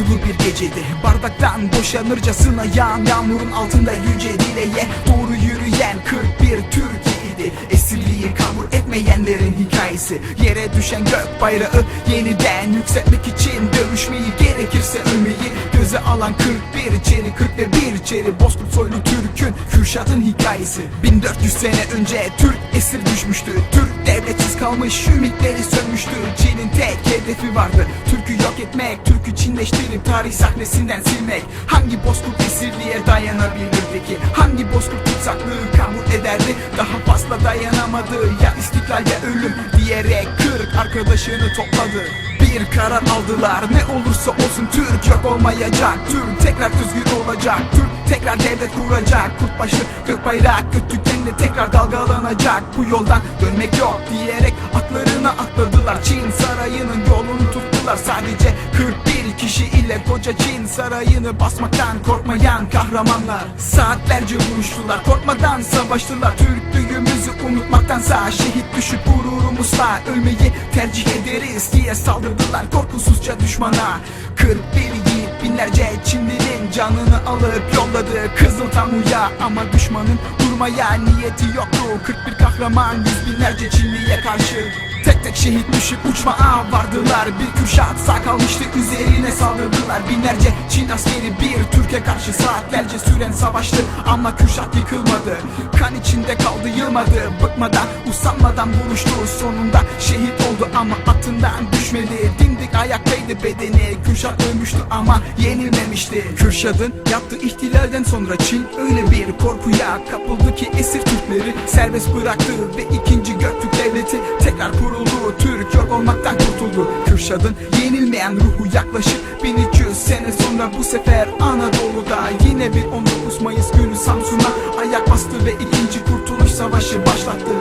bir gecede Bardaktan boşanırcasına yağan yağmurun altında yüce dileğe Doğru yürüyen 41 Türkiye'ydi Esirliği kabul etmeyenlerin hikayesi Yere düşen gök bayrağı yeniden yükseltmek için Dövüşmeyi gerekirse ölmeyi göze alan 41 içeri 40 ve bir içeri. Bozkurt soylu Türk'ün Kürşat'ın hikayesi. 1400 sene önce Türk esir düşmüştü. Türk devletsiz kalmış ümitleri sönmüştü. Çin'in tek hedefi vardı. Türk'ü yok etmek Türk'ü Çinleştirip tarih sahnesinden silmek. Hangi Bozkurt esirliğe dayanabilirdi ki? Hangi Bozkurt tutsaklığı kabul ederdi? Daha fazla dayanamadı. Ya istiklal ya ölüm Diyerek 40 arkadaşını topladı bir karar aldılar. Ne olursa olsun Türk yok olmayacak. Türk tekrar özgür olacak. Türk tekrar devlet kuracak. Kurt başlı gök bayrak göktüklerinde tekrar dalgalanacak. Bu yoldan dönmek yok diyerek Atlarına atladılar. Çin sarayının yolunu tuttular. Sadece 41 kişi ile koca Çin sarayını basmaktan korkmayan kahramanlar. Saatlerce vuruştular korkmadan savaştılar. Türklüğümüzü unutmaktansa şehit düşüp gururumuzla Ölmeyi tercih ederiz diye saldırdılar korkusuzca düşmana. 41 yiğit binlerce Çinlinin canını alıp yolladı Kızıl Tamu'ya ama düşmanın durmaya niyeti yoktu. 41 kahraman yüz binlerce Çinliye karşı Tek şehit düşüp uçmaya vardılar. Bir kürşat sağ kalmıştı üzerine saldırdılar. Binlerce Çin askeri bir Türkiye karşı saatlerce süren savaştı. Ama kürşat yıkılmadı Kan içinde kaldı yılmadı. Bıkmadan usanmadan vuruştu Sonunda şehit oldu ama atından düşmedi Dimdik ayaktaydı bedeni Kürşat ölmüştü ama yenilmemişti. Kürşat'ın yaptığı ihtilalden sonra Çin öyle bir korkuya kapıldı ki esir Türkleri serbest bıraktı Ve ikinci Göktürk devleti tekrar kuruldu. Türk yok olmaktan kurtuldu. Kürşat'ın yenilmeyen ruhu yaklaşık 1300 sene sonra bu sefer Anadolu'da Yine bir 19 Mayıs günü Samsun'a ayak bastı ve ikinci kurtuluş savaşı başlattı